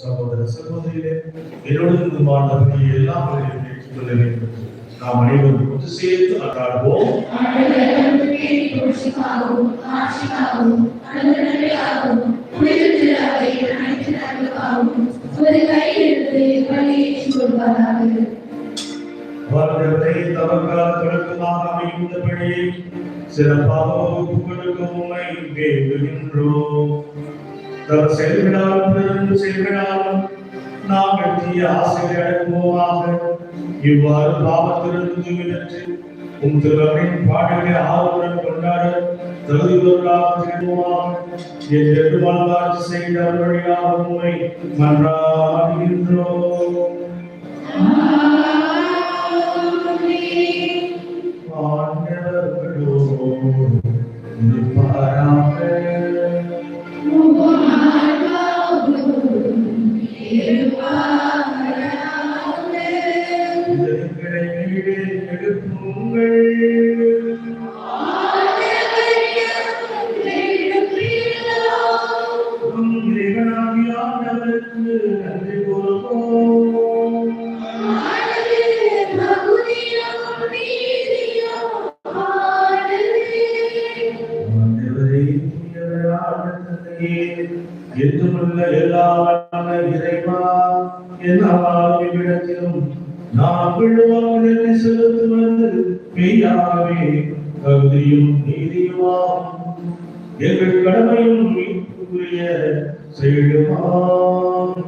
சகோதர சகோதரிகளே என்னோடு வாழ்ந்தவர்கள் எல்லாம் அவர்களையும் ஏற்றுக்கொள்ள வேண்டும். நாம் அனைவரும் ஒன்று சேர்த்து அன்றாடுவோம் அவர்களை தவறுகால தொடக்கமாக அமையும் இந்த பணியை சிறப்பாக வகுப்புகளுக்கு உண்மை வேண்டுகின்றோம். தம் செயல்களாலும் பிறந்து செயல்களாலும் நாங்கள் தீய இவ்வாறு பாவத்திலிருந்து விலற்று உம் திருவரின் பாடலை ஆர்வமுடன் கொண்டாட தகுதியுள்ளவர்களாக செய்த வழியாக உண்மை மன்றாடுகின்றோம். ஆண்டவர்களோடு இருப்பாராக என்றுமுள்ள எல்லா வல்லமை இறைவா எல்லாரும் இவ்விடத்திலும்? நாம் விழுவாக செலுத்துவது மெய்யாகவே தகுதியும் நீதியுமாகும் எங்கள் கடமையும் மீட்புக்குரிய செயலுமாகும்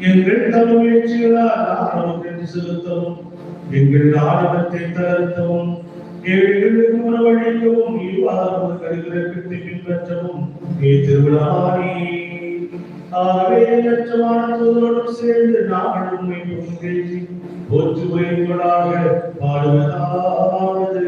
எங்கள் தமிழ்ச்சிகளால் என்று செலுத்தவும் எங்கள் ஆணவத்தை தளர்த்தவும் ஏழைகளுக்கு இவ்வாறு கருவிலக்கத்தை பின்பற்றவும் நீ திருவிழாடி ஆகவே லட்சமான தூதரோடும் சேர்ந்து நாங்கள் உண்மை பேசி போற்று பாடுவதாவது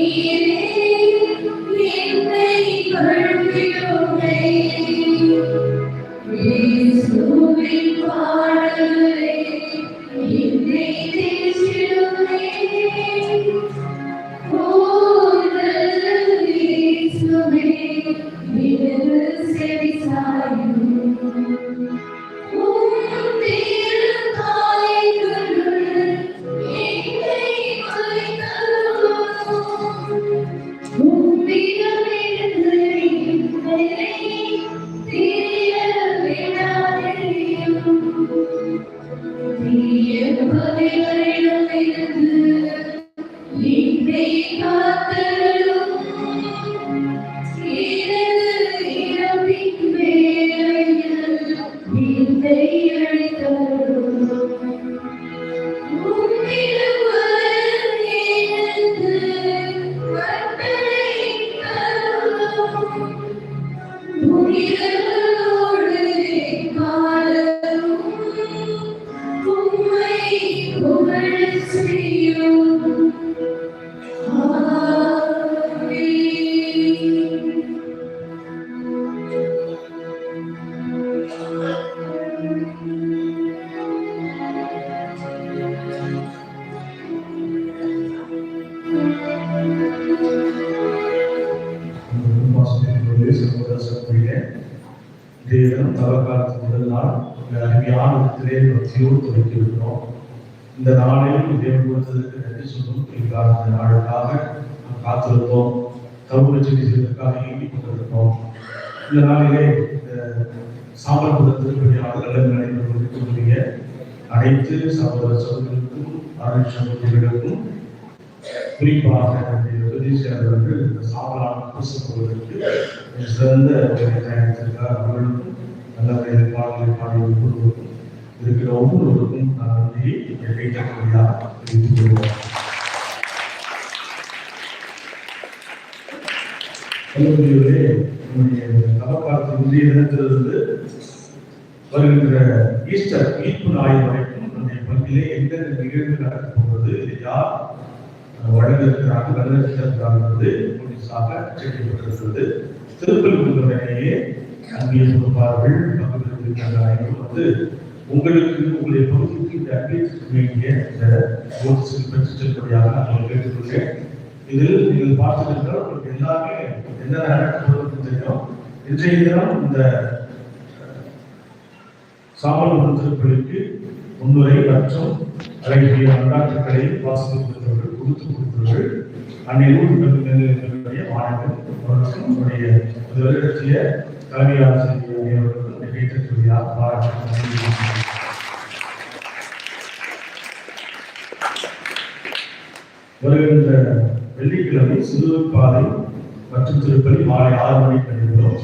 உம் வாசனையினுடைய சகோதர சகோதரியே தேவன் முதல் நாள் அருமையான விதத்திலே பக்தியோடு துவக்கி இந்த நாளில் தேவன் கொடுத்ததற்கு நன்றி சொல்லும் எங்களால் இந்த நாளுக்காக நாம் காத்திருந்தோம் தகுந்த செடி செய்வதற்காக கொண்டிருந்தோம் இந்த நாளிலே இந்த சாம்பல் புதத்திற்கு அனைத்து சகோதர சகோதரிகளுக்கும் அருள் சகோதரிகளுக்கும் குறிப்பாக நம்முடைய உதவி சேர்ந்தவர்கள் இந்த சாம்பலான பூசப்படுவதற்கு சிறந்த தயாரித்திருக்கார் அவர்களுக்கும் நல்ல வகையில் பாடலை பாடிய ஒவ்வொருவருக்கும் இருக்கிற ஒவ்வொருவருக்கும் நான் நன்றியை கேட்கக்கூடியதாக தெரிவித்துக் கொள்வோம் கல்லூரியிலே நம்முடைய நவக்காலத்து முந்தைய தினத்திலிருந்து வருகின்ற ஈஸ்டர் ஈர்ப்பு நாள் வரைக்கும் நம்முடைய பங்கிலே எந்தெந்த நிகழ்வு நடக்கும் வழங்கியிருக்கிறார்கள் வழங்கியிருக்கிறார்கள் என்பது போலீஸாக செய்யப்பட்டிருக்கிறது திருப்பதி உடனேயே அங்கே கொடுப்பார்கள் பக்கத்தில் வந்து உங்களுக்கு உங்களுடைய பகுதிக்கு இந்த அங்கீகரிக்க இந்த நோட்டீஸில் பெற்று செல்லுபடியாக நான் கேட்டுக்கொள்கிறேன் இதில் நீங்கள் பார்த்திருந்தால் உங்களுக்கு எல்லாமே என்ன நடக்கப்போகிறது தெரியும் இன்றைய தினம் இந்த சாமல் திருப்பலிக்கு முன்னுரை மற்றும் அழகிய வரலாற்றுகளை வாசித்து கொடுத்து கொடுத்தவர்கள் அன்னை ஊர்களுடைய மாணவர்கள் மற்றும் நம்முடைய ஒரு வருடத்திய கல்வி ஆசிரியர் அவர்களுக்கும் நிகழ்த்தக்கூடிய பாராட்டு வருகின்ற வெள்ளிக்கிழமை சிறுவர் பாதை மற்றும் திருப்பதி மாலை ஆறு மணிக்கு நடைபெறும்.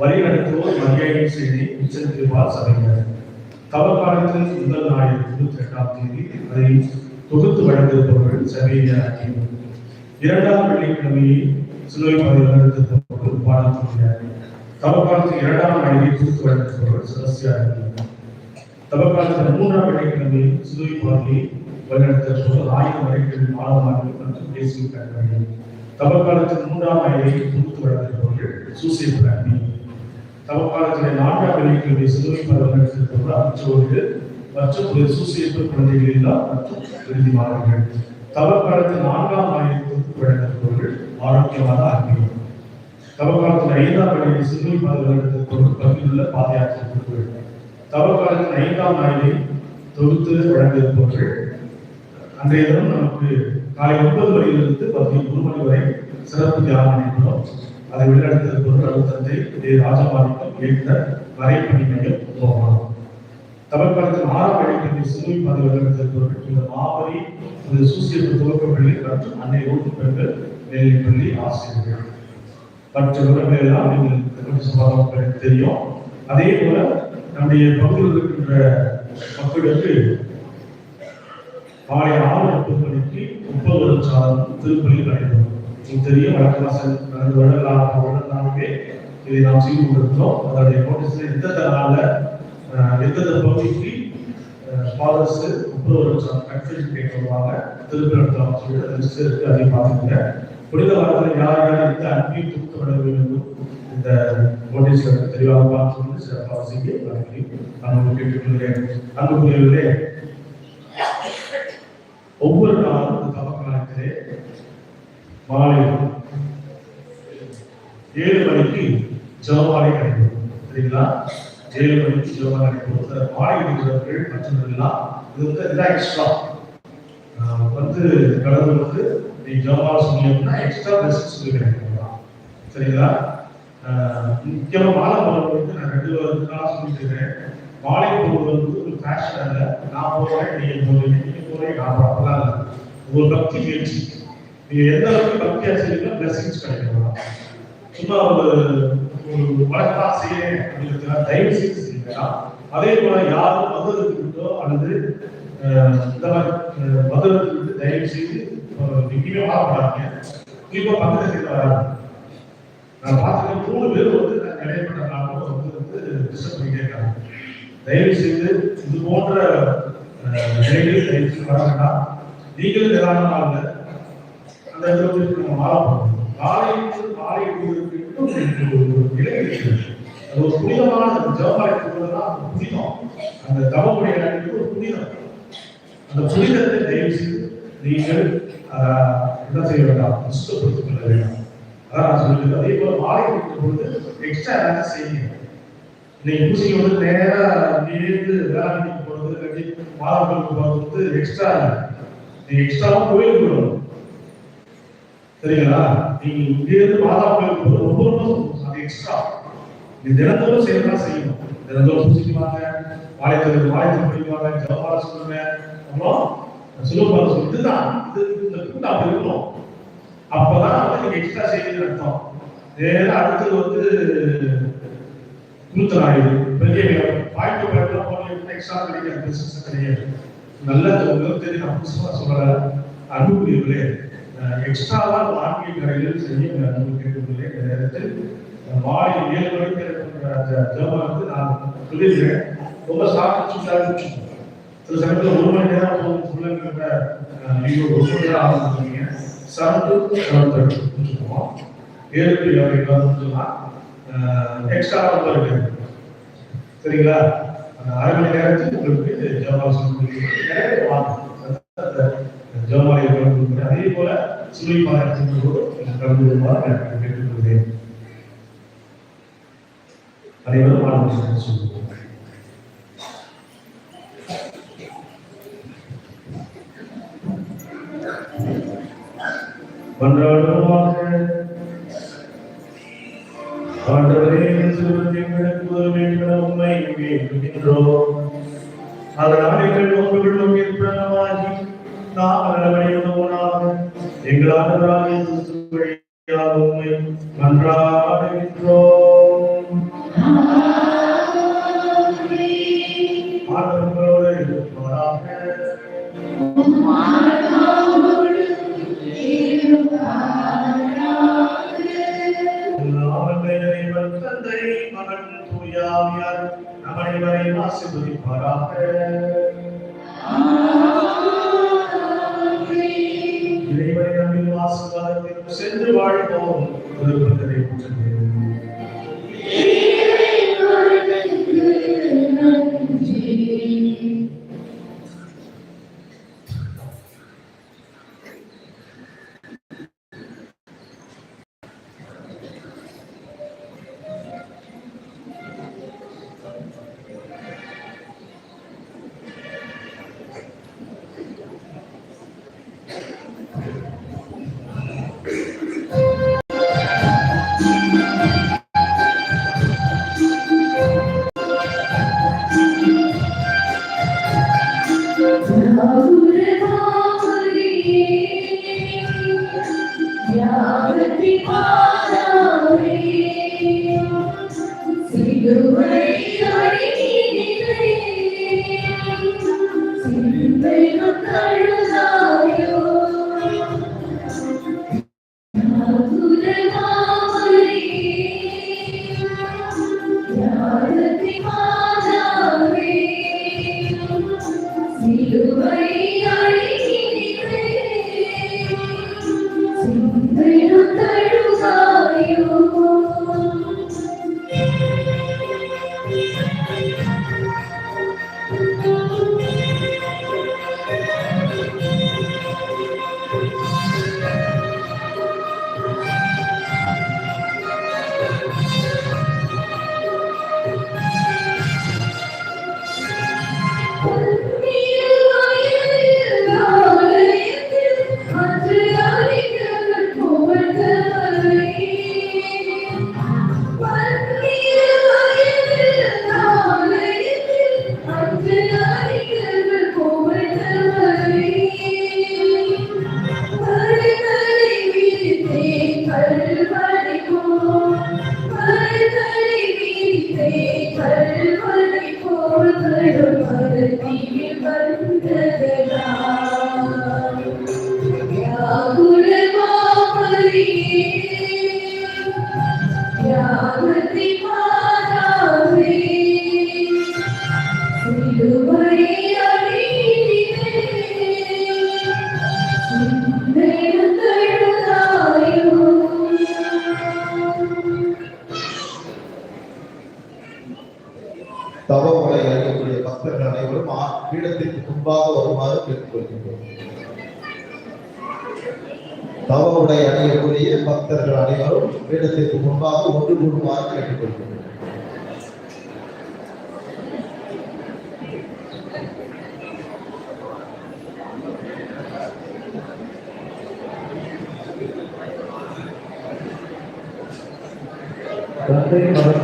வழி நடத்துவோர் மரியாதை செய்தி உச்சத்திருப்பால் சபையினர். தவக்காலத்தில் முதல் நாள் இருபத்தி எட்டாம் தேதி அதை தொகுத்து வழங்கியிருப்பவர்கள் சபையை அணியும் இரண்டாம் வெள்ளிக்கிழமையை சிலுவை பதிவு நடத்தப்பட்டவர்கள் தவக்காலத்தில் இரண்டாம் நாளிலே தொகுத்து வழங்கியிருப்பவர்கள் சதசியார் தவக்காலத்தில் மூன்றாம் வெள்ளிக்கிழமை சிலுவை பாதையை வழிநடத்தப்போது ஆயிரம் வரைக்கும் மாணவர்கள் மற்றும் தேசிய தவக்காலத்தில் மூன்றாம் நாளிலே தொகுத்து வழங்கியிருப்பவர்கள் சூசை அணி தவக்காலத்தில் நான்காம் வெள்ளிக்கிழமை சிலுவை பரவல் அச்சோடு மற்றும் ஒரு சூசியப்பு குழந்தைகள் இல்லா மற்றும் இறுதி மாணவர்கள். தவக்காலத்தில் நான்காம் ஆய்வை தொகுத்து ஆரோக்கியமாக ஆரோக்கியமான தவக்காலத்தில் ஐந்தாம் வழியை சிலுவை பரவல் பகுதியிலுள்ள பாத யாத்திரை குழுக்கள் தவக்காலத்தில் ஐந்தாம் ஆய்வை தொகுத்து வழங்கியிருப்பவர்கள். அன்றைய தினம் நமக்கு காலை ஒன்பது மணியிலிருந்து மதியம் ஒரு மணி வரை சிறப்பு தியானம் நடைபெறும் அதை வெளிநடத்திருப்பது அலுவலகத்தை இதே ராஜபாலிக்கம் இயக்குனர் வரைப்பணி மையம் துவங்கணும் தமிழ்காலத்தில் ஆறாம் வெள்ளிக்கிழமை சிலுவை பதவி வெளிநடத்திருப்பவர்கள் இந்த மாபரி இந்த சூசியப்பு துவக்கப்பள்ளி மற்றும் அன்னை ஓட்டு பெண்கள் மேல்நிலைப்பள்ளி ஆசிரியர்கள். மற்ற விவரங்கள் எல்லாம் நீங்கள் திருமண சமாதானம் தெரியும். அதே போல நம்முடைய பகுதியில் இருக்கின்ற மக்களுக்கு மாலை ஆறு முப்பது மணிக்கு முப்பது லட்சம் திருப்பள்ளி நடைபெறும். உங்களுக்கு தெரியும் வழக்கு வாசல் ரெண்டு வருடங்களாக வருடங்களாகவே இதை நாம் செய்து கொண்டிருக்கிறோம். அதனுடைய நோட்டீஸ்ல எந்தெந்த நாள அஹ், எந்தெந்த பகுதிக்கு ஃபாதர்ஸ் முப்பது வருஷம் கன்ஃபியூஷன் கேட்க வருவாங்க. திருப்பி நடத்தலாம் சொல்லி லிஸ்ட் இருக்கு அதை பார்த்துங்க புனித வாரத்தில் யார் யார் எந்த அன்பில் தூக்க வேண்டும் இந்த நோட்டீஸ்ல தெளிவாக பார்த்து வந்து சிறப்பாக செய்ய வழங்கி நான் உங்களுக்கு கேட்டுக்கொள்கிறேன் அன்புக்குரியவர்களே ஒவ்வொரு நாளும் மாலை ஏழு மணிக்கு ஜெபமாலை நடைபெறும். சரிங்களா? ஏழு மணிக்கு ஜெபமாலை நடைபெறும். மாலை இருக்கிறவர்கள் மற்றவர்கள்லாம் இது வந்து இதெல்லாம் எக்ஸ்ட்ரா வந்து கடவுள் வந்து நீ ஜெபமாலை சொன்னீங்கன்னா எக்ஸ்ட்ரா பெஸ்ட் சொல்லி கிடைக்கலாம். சரிங்களா? முக்கியமாக மாலை போடுறது வந்து நான் ரெண்டு வருஷம் சொல்லிட்டு இருக்கேன். மாலை போடுறது வந்து ஒரு ஃபேஷன் அல்ல நான் போடுறேன் நீங்கள் போடுறீங்க நீங்கள் போடுறீங்க நான் போடுறேன் அப்படிலாம் இல்லை. ஒரு பக்தி முயற்சி. நீங்க எந்த அளவுக்கு பக்தியா செய்யணும் பிளஸிங்ஸ் கிடைக்கலாம் சும்மா ஒரு ஒரு வழக்கா செய்யறேன் அப்படிங்கிறதுக்காக தயவு செய்து செய்யலாம். அதே போல யாரும் மதுரத்துக்கு விட்டோ அல்லது இந்த மாதிரி ஆஹ், மதுரத்துக்கு தயவு செய்து ஆஹ், எங்கேயுமே வாழப்படாதீங்க குறிப்பா பக்கத்துல செய்ய வராது நான் பார்த்துருக்கேன் மூணு பேர் வந்து நான் இடைப்பட்ட நாளும் வந்து வந்து டிஸ்டர்ப் பண்ணிட்டே இருக்காங்க. தயவு செய்து இது போன்ற அஹ், நிலைகளில் தயவு செய்து வர வேண்டாம். நீங்களும் நிதானமாக அந்த இடத்துல நம்ம மாற மாலை ஒரு நிலை இருக்கிறது அது ஒரு புனிதமான அந்த ஜெபமாலை அந்த புனிதம் அந்த தவமுடைய ஒரு புனிதம் அந்த புனிதத்தை தயவு செய்து நீங்கள் என்ன செய்ய வேண்டாம் புஸ்தப்படுத்திக் கொள்ள வேண்டாம் அதான் நான் சொல்லுது அதே போல மாலை கொடுக்கும் பொழுது எக்ஸ்ட்ரா ஏதாச்சும் செய்யுங்க இன்னைக்கு பூசிக்கு வந்து நேராக இங்கிருந்து வேளாண்மைக்கு போகிறது இல்லாட்டி மாலை போகிறது வந்து எக்ஸ்ட்ரா நீங்கள் எக்ஸ்ட்ராவும் கோயிலுக்கு போகணும் சரிங்களா? நீங்க இங்கிருந்து மாதா கோயிலுக்கு ரொம்ப ரொம்ப அது எக்ஸ்ட்ரா நீ தினந்தோறும் செய்யறதா செய்யணும். தினந்தோறும் பூசிக்குவாங்க வாழைத்தல் வாழைத்தல் படிக்குவாங்க ஜவஹார சொல்லுங்க. அப்புறம் சுலபமாக சொல்லு இதுதான். இது இந்த கூட்டம் அப்படி இருக்கணும். அப்பதான் வந்து நீங்க எக்ஸ்ட்ரா செய்யணும்னு அர்த்தம். நேரா அடுத்தது வந்து நூத்தனாயுது பெரிய பாயிண்ட் பாயிண்ட்லாம் போன எக்ஸ்ட்ரா கிடைக்காது. பிசினஸ் கிடையாது நல்ல உங்களுக்கு தெரியும். நான் புதுசாக சொல்றேன். அன்புக்குரியவர்களே எக்ஸ்ட்ராவாக ஆன்மீக கடையில் செய்ய அன்பு கேட்கவில்லை இந்த நேரத்தில் மாலை ஏழு மணிக்கு இருக்கின்ற அந்த ஜெபம் வந்து நான் சொல்லியிருக்கேன் ரொம்ப சாப்பிட்டு சாப்பிட்டு சில சமயத்தில் ஒரு மணி நேரம் போகும் சொல்லுங்கிற நீங்கள் ஒரு மணி நேரம் ஆரம்பிச்சிருக்கீங்க. சாப்பிட்டு சாப்பிட்டு முடிச்சுக்குவோம் ஏழு டு ஏழு சொன்னா எக்ஸ்ட்ரா இருக்கு சரிங்களா? அரை மணி நேரத்துக்கு உங்களுக்கு ஜவாசம் நிறைய வாங்க ஜெபமாலை கொடுக்குறேன் அதே போல சுழி பாடத்தினோடு கலந்து கொள்வார் நான் கேட்டுக்கொள்கிறேன். அனைவரும் ஆலோசனை சொல்லுவோம் மன்றாடுவோமாக ஆண்டவரே சிறுவத்தை விளக்குவது வேண்டும் உண்மை வேண்டுகின்றோம் அதனால் எங்கள் ஏற்படமாகி நாம் நலமடைவதோனாக எங்கள் ஆண்டவராக உண்மை மன்றாடுகின்றோம் ஆண்டவர்களோடு இருப்பாராக தந்தை மகன் தூயாவியார் சென்று வாழ்வோம். விருப்பத்தை சிலுவை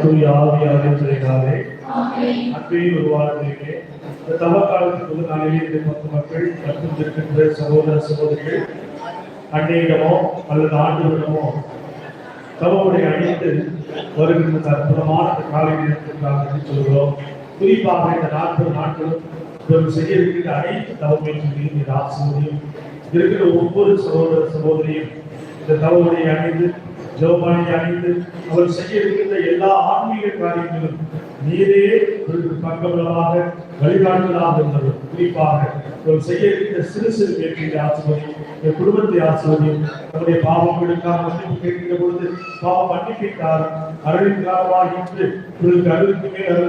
மகத்தூய் ஆவியாரின் ஆமென். அன்பையும் உருவாக்குகிறீர்களே இந்த தவ காலத்துக்கு நாளிலே இந்த பத்து மக்கள் மற்றும் இருக்கின்ற சகோதர சகோதரிகள் அன்னையிடமோ அல்லது ஆண்டுகளிடமோ தவமுறை அணிந்து வருகின்ற அற்புதமான காலை நேரத்திற்காக சொல்கிறோம். குறிப்பாக இந்த நாற்பது நாட்களும் இவர்கள் செய்ய இருக்கின்ற அனைத்து தவமுயற்சிகளையும் இந்த ஆசிரியரையும் இருக்கிற ஒவ்வொரு சகோதர சகோதரியும் இந்த தவமுறை அணிந்து ஜெபமானி அணிந்து அவர் செய்ய இருக்கின்ற எல்லா ஆன்மீக காரியங்களும் நீரே இவர்களுக்கு பக்கபலமாக வழிகாட்டுதலாக இருந்தது. குறிப்பாக அவர் செய்ய இருக்கின்ற சிறு சிறு முயற்சிகளை ஆசிர்வதியும் என் குடும்பத்தை ஆசிர்வதியும் நம்முடைய பாவங்களுக்காக மன்னிப்பு கேட்கின்ற பொழுது பாவம் மன்னிப்பிட்டார் அருளின் காலமாக இன்று உங்களுக்கு அருளுக்கு மேல்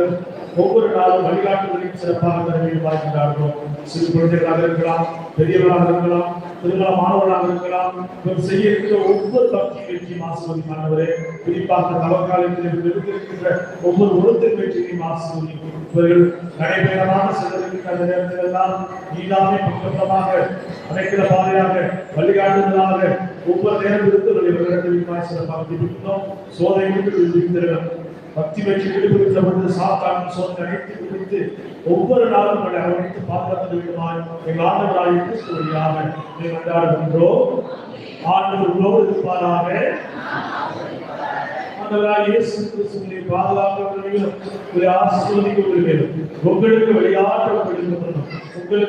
ஒவ்வொரு நாளும் வழிகாட்டுதலையும் சிறப்பாக தர வேண்டுமாகிறார்களோ சிறு குழந்தைகளாக இருக்கலாம் பெரியவர்களாக இருக்கலாம் திருமண மாணவர்களாக இருக்கலாம் இவர் செய்ய இருக்கிற ஒவ்வொரு பக்தி வெற்றியும் ஆசிர்வதிமானவரே குறிப்பாக தவக்காலத்தில் இருக்கின்ற ஒவ்வொரு ஒருத்தர் வெற்றியையும் ஆசிர்வதியும் இவர்கள் நடைபெறமான செல்வதற்கு அந்த நேரத்தில் எல்லாம் நீலாமே பக்கமாக அடைக்கிற பாதையாக வழிகாட்டுதலாக ஒவ்வொரு நேரம் இருந்து இவர்களிடத்தில் சிறப்பாக திட்டோம் சோதனை பக்தி வச்சு விடுபடுத்த பொழுது சாத்தான் சோதனை அனைத்து விடுத்து ஒவ்வொரு நாளும் உங்களை அரவணைத்து பாதுகாத்து வேண்டுமாய் எங்கள் ஆண்டவராய் கிறிஸ்து நீங்கள் கொண்டாடுகின்றோம் ஆண்டவர் உணவு இருப்பாராக? ஆண்டவராய் இயேசு உங்களை ஆசீர்வதிக்கிறவர்களையும் உங்களுக்கு உங்களுக்கு உங்களுக்கு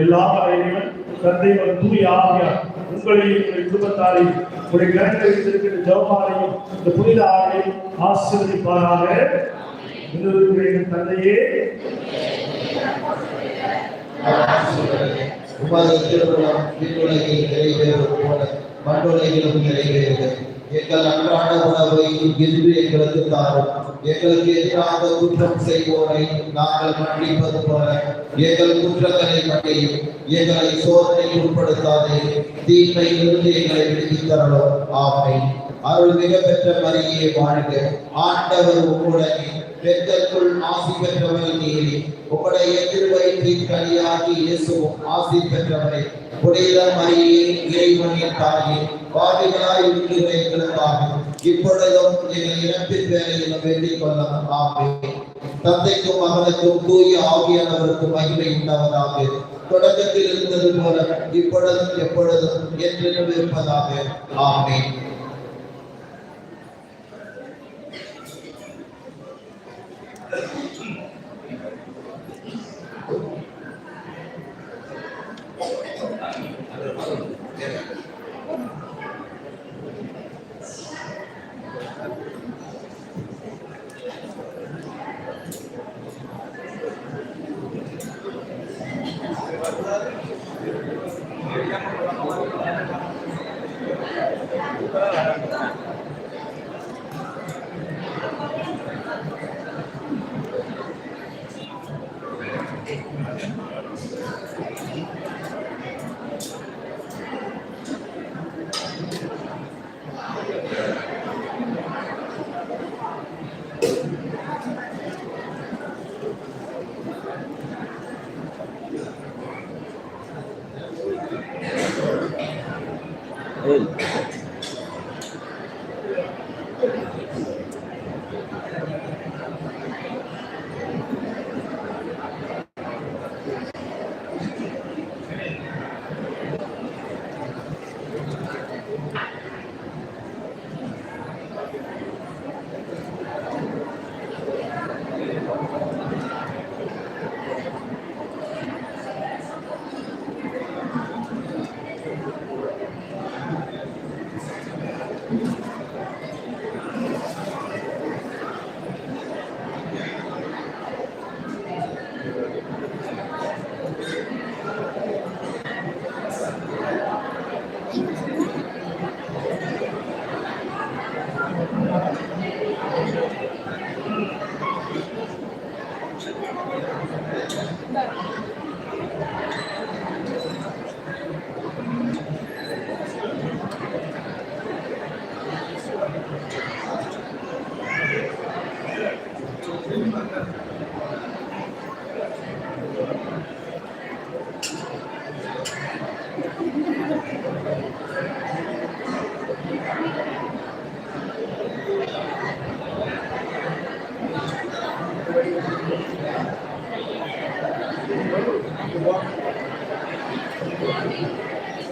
எல்லா வரையிலும் தந்தை தூய் ஆவியார் உங்களையும் உங்கள் குடும்பத்தாரையும் உங்களுடைய கரங்களை வைத்திருக்கிற ஜெபமாலையும் இந்த புனித ஆணையும் ஆசீர்வதிப்பாராக. எங்கள் தந்தையே. உமது திருமணம் விண்ணுலகில் நிறைவேறுவது போல மண்ணுலகிலும் நிறைவேறுக எங்கள் அன்றாட உணவை இன்று எங்களுக்கு தாரும். எங்களுக்கு எதிராக குற்றம் செய்வோரை நாங்கள் மன்னிப்பது போல. எங்கள் குற்றங்களை மன்னியும். எங்களை சோதனை உட்படுத்தாதே. தீமை இருந்து எங்களை விடுவித்தரலும் ஆமை அருள் மிக பெற்ற மரியே வாழ்க. ஆண்டவர் உங்களுடன் பெண்களுக்குள் ஆசி பெற்றவரை நீரே உங்களுடைய திருவயிற்றின் கனியாகி இயேசுவும் ஆசி பெற்றவரை. புனிதம் அறியே இறைவனின் தாயே பாவிகளாய் இருக்கிற எங்களுக்காக இப்பொழுதும் எங்கள் இறப்பின் வேலையிலும் வேண்டிக் கொள்ளலாம் ஆமே. தந்தைக்கும் மகனுக்கும் தூய ஆவியானவருக்கும் மகிமை உண்டாவதாக. தொடக்கத்தில் இருந்தது போல இப்பொழுதும் எப்பொழுதும் என்றென்றும் இருப்பதாக. ஆமே. Hey.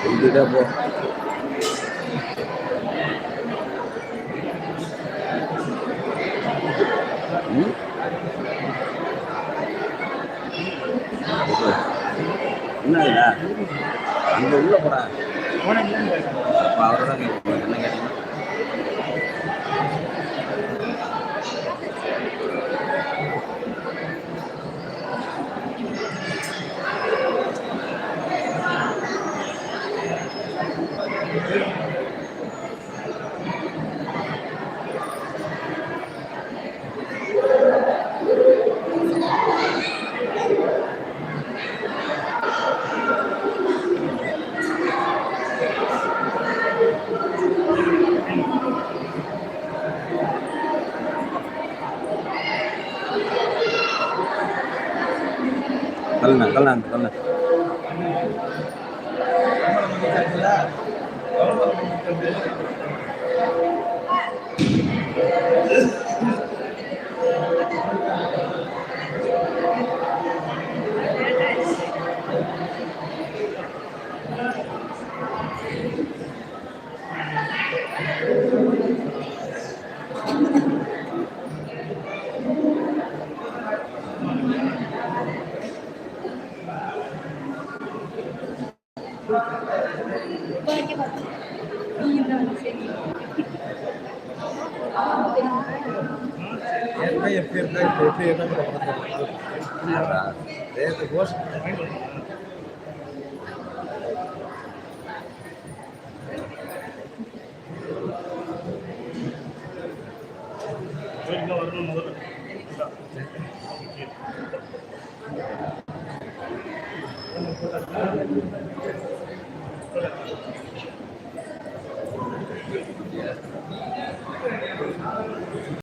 சொல்லிட்டே போ Làm! கோயிலுக்கு